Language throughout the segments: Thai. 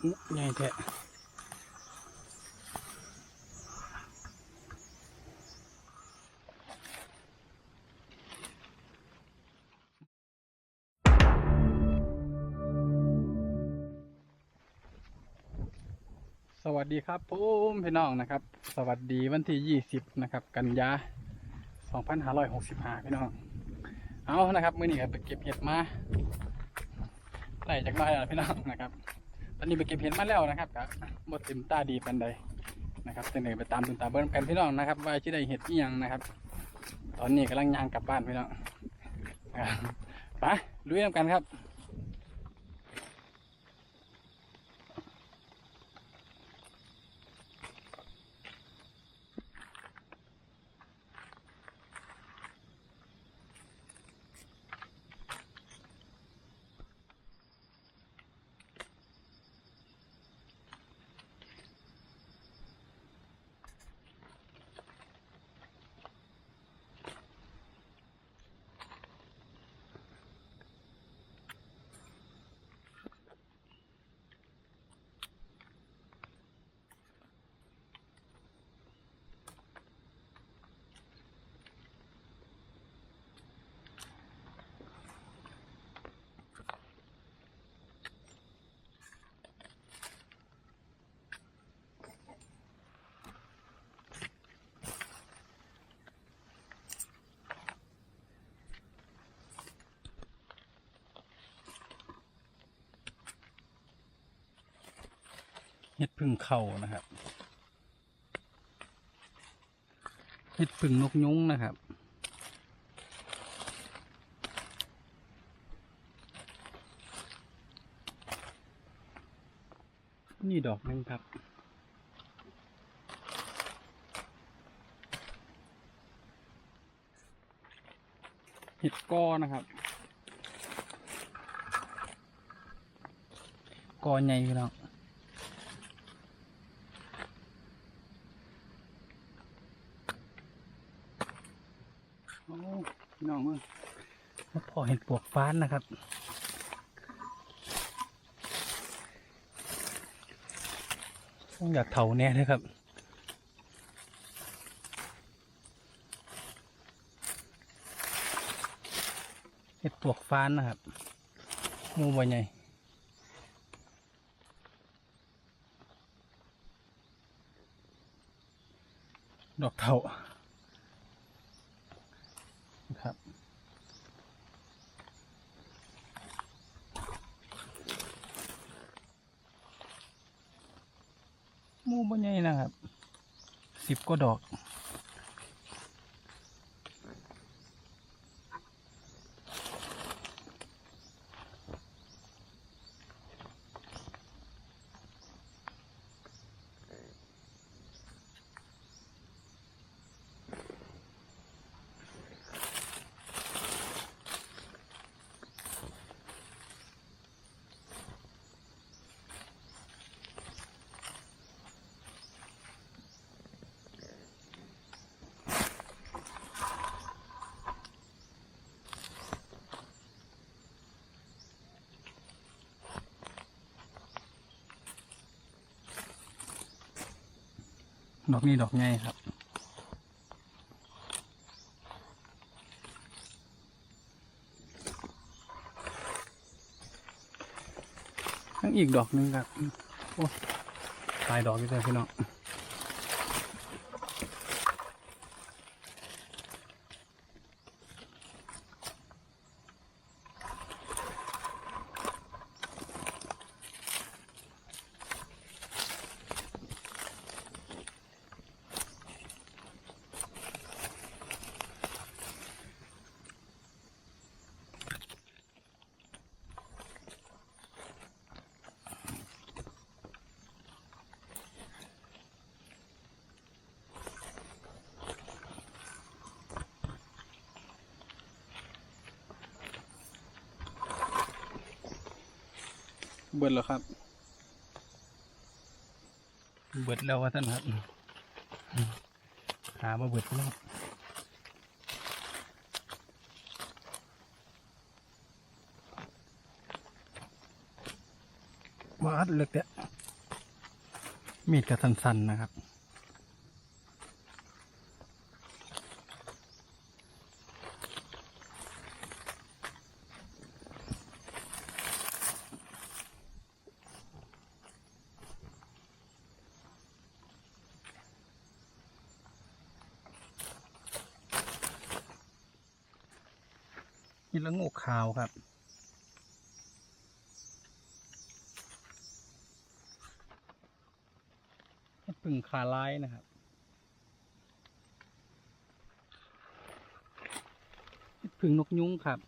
ใหญ่แท้สวัสดีครับผมพี่น้องนะครับ สวัสดีวันที่ 20 นะครับ กันยา 2565 พี่น้อง เอานะครับ มื้อนี้ก็ไปเก็บเห็ดมาไล่จากน้อยแล้วพี่น้องนะครับ ตอนนี้ไปเก็บเห็ดมาแล้วนะครับกับดติมตาดีปันใดนะครับเสนอไปตามตุนตาเบิ้ลกันพี่น้องนะครับ ว่าจะได้เห็ดอีหยังนะครับ ตอนนี้กำลังย่างกลับบ้านพี่น้องนะครับไปลุยน้ำกันครับ เห็ดพึ่งเข่านะครับเห็ดพึ่งนกยุงนะครับนี่ดอกนึงครับ เห็ดกอนะครับกอใหญ่พี่น้อง พี่น้องมึงมาพอเห็นปวกฟ้านนะครับ ต้องอยากเถาแน่เลยครับเห็ดปวกฟ้านนะครับหมูใบใหญ่ดอกเถาครับ หมู บ่ใหญ่นะครับสิบก็ดอก ดอกนี้ดอกใหญ่ครับทั้งอีกดอกหนึงครับ โอ้ตายดอกอยู่เลยพี่น้อง เบิดแล้วครับ เบิดแล้วว่าท่านครับ หามาเบิดแล้วบบาดเล็กเนี่ยมีดกระสันๆนะครับ นี่ละงกขาวครับพึ่งขาลายนะครับพึ่งนกยุงครับ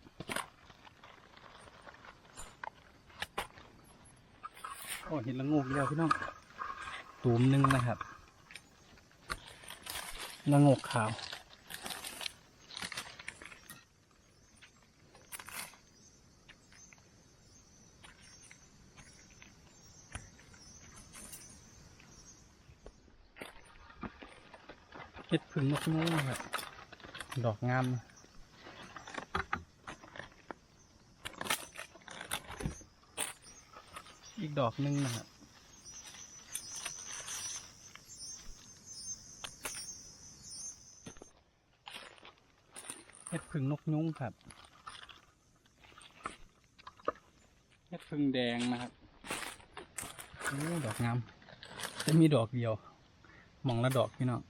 โอ้เห็นละงกเดียวพี่น้องตูมหนึ่งนะครับละงกขาว เห็ดพึ่งนกยุงนะครับดอกงามนะอีกดอกหนึงนะครับเห็ดพึ่งนกยุงครับเห็ดพึ่งแดงนะครับโอ้ดอกงามจะมีดอกเดียว มองละดอกพี่น้อง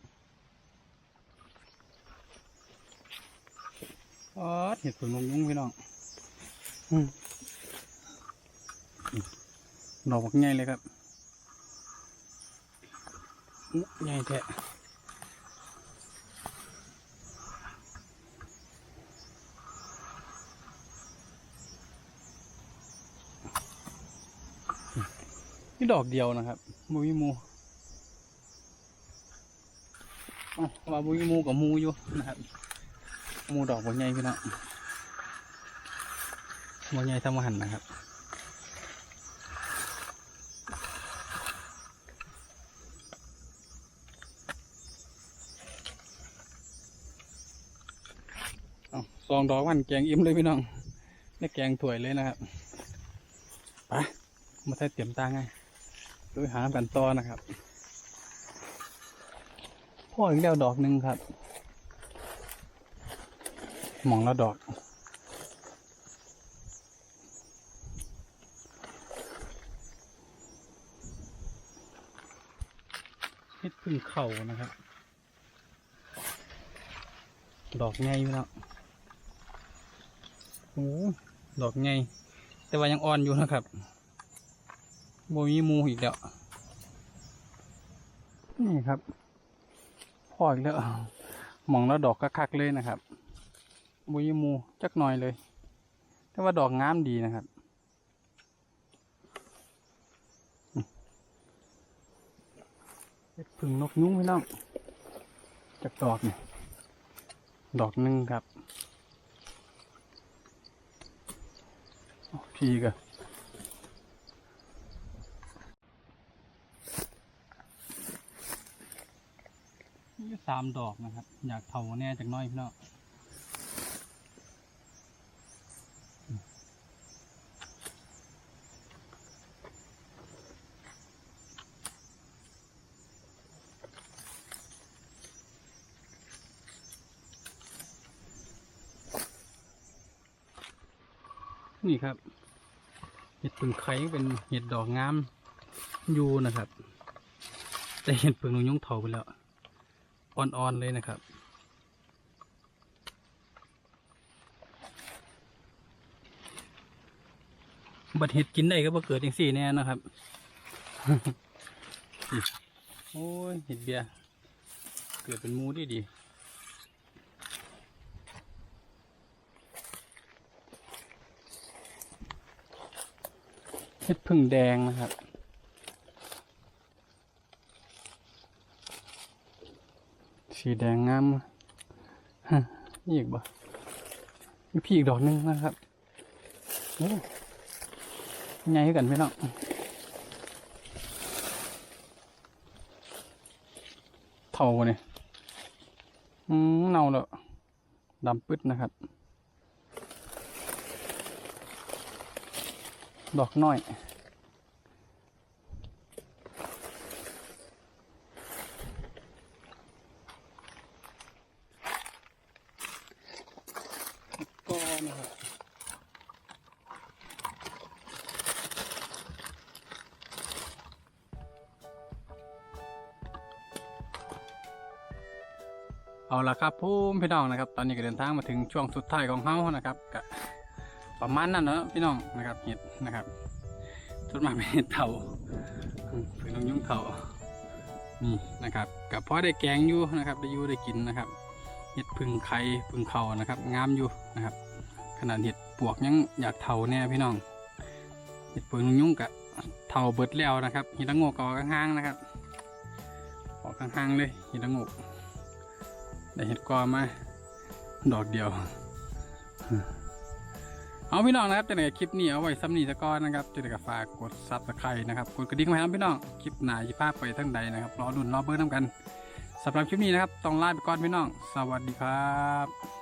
อ๋อเห็ดผึ่งนกยุงพี่น้องอืมดอกบักใหญ่เลยครับอุ๊ยใหญ่แท้นี่ดอกเดียวนะครับบุยมูอ๋อว่าบุยมูกับมูอยู่นะครับห มูดอกบัวใหญ่พี่น้องบัวใหญ่ทำอาหารนะครับเอาซองดอกมันแกงอิ่มเลยพี่น้องได้แกงถ้วยเลยนะครับไปมาใส่เตรียมตาไงดยหากันต่อนะครับพ่ออีกแล้วดอกหนึ่งครับ มองละดอก เฮ็ดพึ่งเข่านะครับ ดอกไงพี่น้องโอ้ดอกไงแต่ว่ายังอ่อนอยู่นะครับโบมีมูอีกแล้ว นี่ครับพ่ออีกแล้วมองแล้วดอกคักๆเลยนะครับ บุยมูจักหน่อยเลย แต่ว่าดอกงามดีนะครับเด็ดผึ่งนกยุ้งพี่น้องจากดอกนี่ดอกหนึ่งครับ พีกะสามดอกนะครับ อยากเผาแน่จากน้อยพี่น้อง นี่ครับ เห็ดผึ่งไข่เป็นเห็ดดอกงามอยู่นะครับ แต่เห็ดผึ่งนกยุงเถาไปแล้ว อ่อนๆเลยนะครับบัดเห็ดกินได้ก็บ่เกิดอย่างสี่แน่นะครับ โอ้ยเห็ดเบียเกิดเป็นมูดีดี เห็ดพึ่งแดงนะครับ สีแดงงามฮะนี่อีกบ่มีพี่อีกดอกหนึงนะครับโอ้ใหญ่กันไหมเนาะเท่าเนี่ยอืมเน่าแล้วดำปึ๊ดนะครับ ดอกน้อย ก็นะครัเอาละครับพุ่มพี่น้องนะครับ ตอนนี้ก็เดินทางมาถึงช่วงสุดท้ายของเฮานะครับกับ ประมาณนั้นเนอะพี่น้องนะครับเห็ดนะครับสุดมาเป็นเห็ดเถาอืมเป็นลงยุ่งเถานี่นะครับกับพ่อได้แกงอยู่นะครับ ได้อยู่ได้กินนะครับเห็ดพึ่งไข่พึ่งเขานะครับ งามอยู่นะครับ ขนาดเห็ดปวกยังอยากเถาแน่พี่น้องเห็ดปวกยุ่งกะเถาเบิดแล้วนะครับเห็ดละโงกก็ออกข้างๆนะครับ ออกข้างๆเลยเห็ดละโงกได้เห็ดกอมาดอกเดียว เอาพี่น้องนะครับจะไหนคลิปนี้เอาไว้ซ้ำนี้ตะก้อนนะครับจะไหนกับฝากกดซับสไครต์นะครับกดกระดิ่งไว้ครับพี่น้องคลิปหนาจะพาไปทั้งใดนะครับรอดุนรอเบอร์น้ำกันสำหรับคลิปนี้นะครับต้องลาไปก่อนพี่น้อง สวัสดีครับ